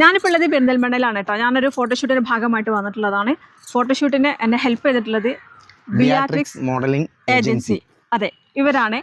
ഞാനിപ്പോൾ ഉള്ളത് പെരിന്തൽമണ്ണയിലാണ് കേട്ടോ. ഞാനൊരു ഫോട്ടോഷൂട്ടിന്റെ ഭാഗമായിട്ട് വന്നിട്ടുള്ളതാണ്. ഫോട്ടോഷൂട്ടിന് എന്നെ ഹെൽപ്പ് ചെയ്തിട്ടുള്ളത് ബിയാട്രിക്സ് മോഡലിംഗ് ഏജൻസി അതെ ഇവരാണ്.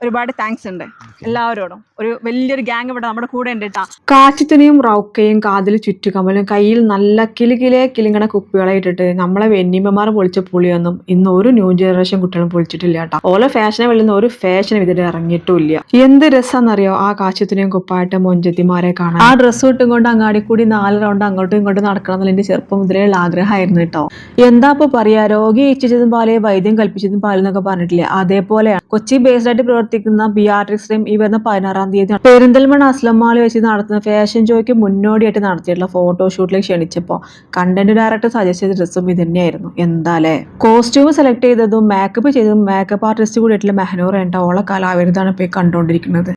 ഒരുപാട് താങ്ക്സ് ഉണ്ട്. എല്ലാവരോടും. ഒരു വലിയൊരു ഗ്യാങ് ഇവിടെ നമ്മുടെ കൂടെ ഉണ്ട് കേട്ടാ കാച്ചിത്തനെയും റൗക്കയും കാതിൽ ചുറ്റുകമലും കയ്യിൽ നല്ല കിലുകിലെ കിലുങ്ങണ കുപ്പികളെ ഇട്ടിട്ട് നമ്മളെ വെന്നിമ്മമാർ പൊളിച്ച പുളിയൊന്നും ഇന്ന് ഒരു ന്യൂ ജനറേഷൻ കുട്ടികളും പൊളിച്ചിട്ടില്ല കേട്ടോ ഓരോ ഫാഷനെ വെള്ളുന്ന ഒരു ഫാഷനും ഇതിൽ ഇറങ്ങിയിട്ടില്ല എന്ത് രസമെന്നറിയോ ആ കാച്ചിത്തനെയും കുപ്പായിട്ട് മൊഞ്ചത്തിമാരെ കാണാൻ? ആ ഡ്രസ്സ് ഇട്ടും കൊണ്ട് അങ്ങാടി കൂടി നാല് റൗണ്ട് അങ്ങോട്ടും ഇങ്ങോട്ടും നടക്കണം എന്നുള്ള എന്റെ ചെറുപ്പം മുതലേ ആഗ്രഹമായിരുന്നു കേട്ടോ എന്താ ഇപ്പൊ പറയാ? രോഗി ഇച്ഛിച്ചതും പാലേ വൈദ്യം കൽപ്പിച്ചതും പാലെന്നൊക്കെ പറഞ്ഞിട്ടില്ലേ? അതേപോലെയാണ്. കൊച്ചി ബേസ്ഡ് ആയിട്ട് പ്രവർത്തിക്കുന്ന ബിയാട്രിക്സ് ടീം ഈ വരുന്ന പതിനാറാം തീയതി പെരിന്തൽമണ്ണ അസ്ലമാളി വെച്ച് നടത്തുന്ന ഫാഷൻ ഷോയ്ക്ക് മുന്നോടിയായിട്ട് നടത്തിയിട്ടുള്ള ഫോട്ടോഷൂട്ടിൽ ക്ഷണിച്ചപ്പോൾ കണ്ടന്റ് ഡയറക്ടർ സജസ്റ്റ് ചെയ്ത ഡ്രസ്സും ഇത് തന്നെയായിരുന്നു. എന്താലേ? കോസ്റ്റ്യൂം സെലക്ട് ചെയ്തതും മേക്കപ്പ് ചെയ്തതും മേക്കപ്പ് ആർട്ടിസ്റ്റ് കൂടി ആയിട്ടുള്ള മെഹനൂർ എன்ற ഓള കലാവിരുദ്ധാണ് ഇപ്പോൾ കണ്ടുകൊണ്ടിരിക്കുന്നത്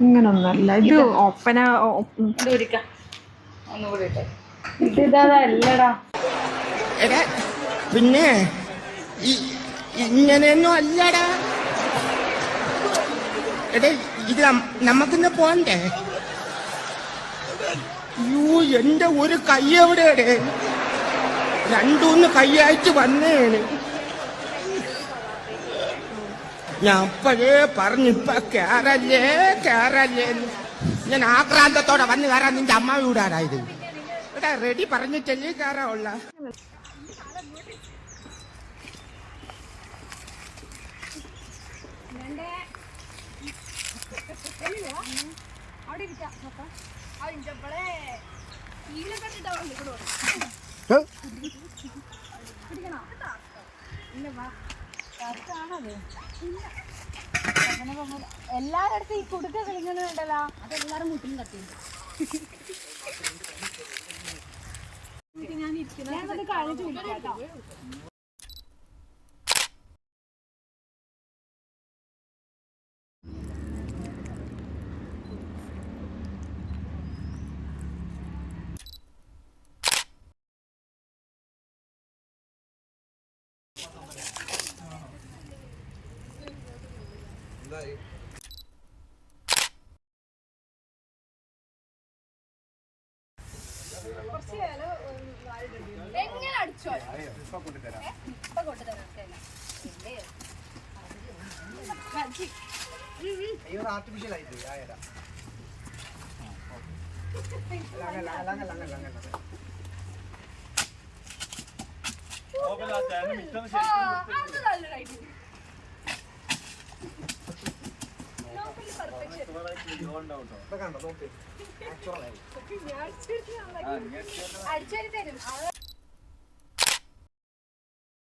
ഇങ്ങനൊന്നല്ല ഇത് ഒപ്പന ഇത് ഇതാ അല്ലടാ എടാ പിന്നെ ഇങ്ങനെയൊന്നും അല്ലടാ. എടേ ഇത് നമുക്കിന്ന് പോണ്ടേ? യൂ എന്റെ ഒരു കൈ എവിടെയാടേ രണ്ടൂന്ന് കൈയായിട്ട് വന്നേണ് ഞാൻ അപ്പോഴേ പറഞ്ഞിപ്പ കേറല്ലേ കേറല്ലേ. ഞാൻ ആക്രാന്തത്തോടെ വന്ന് കയറാൻ നിന്റെ അമ്മ വീടാനായത് എടാ റെഡി പറഞ്ഞിട്ടല്ലേ കയറാവുള്ള എല്ലാരടുത്തും ഈ കുടുക്ക കളിക്കുന്നുണ്ടല്ലോ അതെല്ലാരും മുട്ടിലും തട്ടി ഞാൻ ഇരിക്കുന്നത് കേട്ടോ. എങ്ങനെ അടിച്ചോ ഇപ്പൊ കൊണ്ടുതരാം അത് നല്ലൊരു idea. അടിച്ചേരി തരും അത്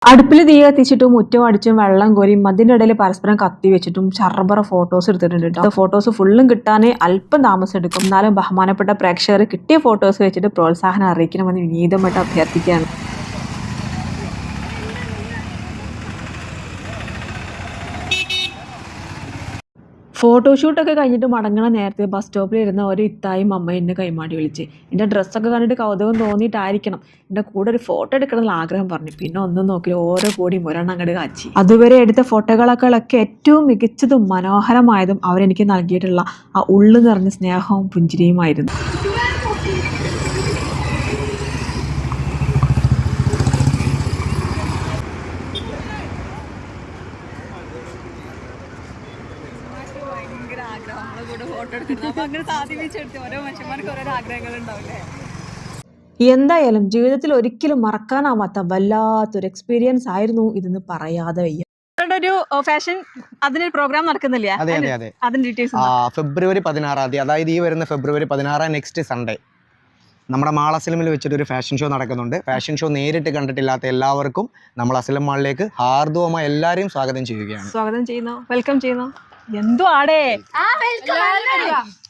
അടുപ്പിൽ തീ കത്തിച്ചിട്ടും മുറ്റം അടിച്ചും വെള്ളം കോരിയും അതിന്റെ ഇടയിൽ പരസ്പരം കത്തി വെച്ചിട്ടും ചറബറ ഫോട്ടോസ് എടുത്തിട്ടുണ്ട് കേട്ടോ ഫോട്ടോസ് ഫുള്ളും കിട്ടാനേ അല്പം താമസം എടുക്കും. എന്നാലും ബഹുമാനപ്പെട്ട പ്രേക്ഷകർ കിട്ടിയ ഫോട്ടോസ് വെച്ചിട്ട് പ്രോത്സാഹനം അറിയിക്കണമെന്ന് വിനീതമായിട്ട് അഭ്യർത്ഥിക്കുകയാണ്. ഫോട്ടോഷൂട്ടൊക്കെ കഴിഞ്ഞിട്ട് മടങ്ങണ നേരത്തെ ബസ് സ്റ്റോപ്പിൽ ഇരുന്ന ഒരു ഇത്തായും അമ്മയും എന്നെ കൈമാടി വിളിച്ച്. എന്റെ ഡ്രസ്സൊക്കെ കണ്ടിട്ട് കൗതുകം തോന്നിയിട്ടായിരിക്കണം. എന്റെ കൂടെ ഒരു ഫോട്ടോ എടുക്കണം എന്നുള്ള ആഗ്രഹം പറഞ്ഞു. പിന്നെ ഒന്നും നോക്കി ഓരോ കൂടിയും ഒരെണ്ണം അങ്ങോട്ട് കാച്ചി. അതുവരെ എടുത്ത ഫോട്ടോകളൊക്കെ ഏറ്റവും മികച്ചതും മനോഹരമായതും അവരെനിക്ക് നൽകിയിട്ടുള്ള ആ ഉള്ളു നിറഞ്ഞ സ്നേഹവും പുഞ്ചിരിയുമായിരുന്നു. എന്തായാലും ജീവിതത്തിൽ ഒരിക്കലും മറക്കാനാവാത്ത വല്ലാത്തൊരു എക്സ്പീരിയൻസ് ആയിരുന്നു ഇതെന്ന് പറയാതെ വയ്യ. ഒരു ഫാഷൻ അതിനൊരു പ്രോഗ്രാം നടക്കുന്നില്ലേ? അതെ അതെ അതെ. അതിന്റെ ഡീറ്റെയിൽസ് ആ ഫെബ്രുവരി പതിനാറാം തീയതി. അതായത് ഈ വരുന്ന ഫെബ്രുവരി പതിനാറാം നെക്സ്റ്റ് സൺഡേ നമ്മുടെ മാൾ അസലമിൽ വെച്ചിട്ട് ഒരു ഫാഷൻ ഷോ നടക്കുന്നുണ്ട്. ഫാഷൻ ഷോ നേരിട്ട് കണ്ടിട്ടില്ലാത്ത എല്ലാവർക്കും നമ്മൾ അസലം മാളിലേക്ക് ഹാർദവമായി എല്ലാവരെയും സ്വാഗതം ചെയ്യുകയാണ്. സ്വാഗതം ചെയ്യുന്നു. വെൽക്കം ചെയ്യുന്നു. എന്തോ ആടേ ആ വെൽക്കം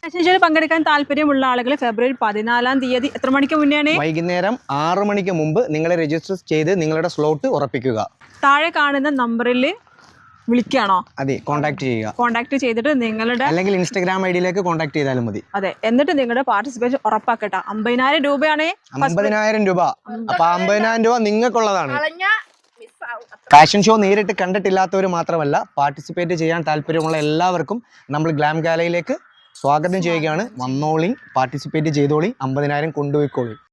ഫാഷൻ ഷോയിൽ പങ്കെടുക്കാൻ താല്പര്യമുള്ള ആളുകൾ ഫെബ്രുവരി പതിനാലാം തീയതി എത്ര മണിക്ക് മുന്നെയാണ്? വൈകുന്നേരം ആറു മണിക്ക് മുമ്പ് നിങ്ങളെ രജിസ്റ്റർ ചെയ്ത് നിങ്ങളുടെ സ്ലോട്ട് ഉറപ്പിക്കുക. താഴെ കാണുന്ന നമ്പറിൽ വിളിക്കുകയാണോ അതെ കോൺടാക്ട് ചെയ്യുക. കോൺടാക്ട് ചെയ്തിട്ട് നിങ്ങളുടെ അല്ലെങ്കിൽ ഇൻസ്റ്റാഗ്രാം ഐഡിയിലേക്ക് ഡിയിലേക്ക് കോൺടാക്ട് ചെയ്താലും മതി. അതെ എന്നിട്ട് നിങ്ങളുടെ പാർട്ടിസിപ്പേഷൻ ഉറപ്പാക്കട്ടെ. അമ്പതിനായിരം രൂപയാണ്? അമ്പതിനായിരം രൂപ. അപ്പൊ അമ്പതിനായിരം രൂപ നിങ്ങൾക്കുള്ളതാണ്. ഫാഷൻ ഷോ നേരിട്ട് കണ്ടിട്ടില്ലാത്തവർ മാത്രമല്ല പാർട്ടിസിപ്പേറ്റ് ചെയ്യാൻ താല്പര്യമുള്ള എല്ലാവർക്കും നമ്മൾ ഗ്ലാം ഗാലയിലേക്ക് സ്വാഗതം ചെയ്യുകയാണ്. വന്നോളി പാർട്ടിസിപ്പേറ്റ് ചെയ്തോളി അമ്പതിനായിരം കൊണ്ടുപോയിക്കോളി.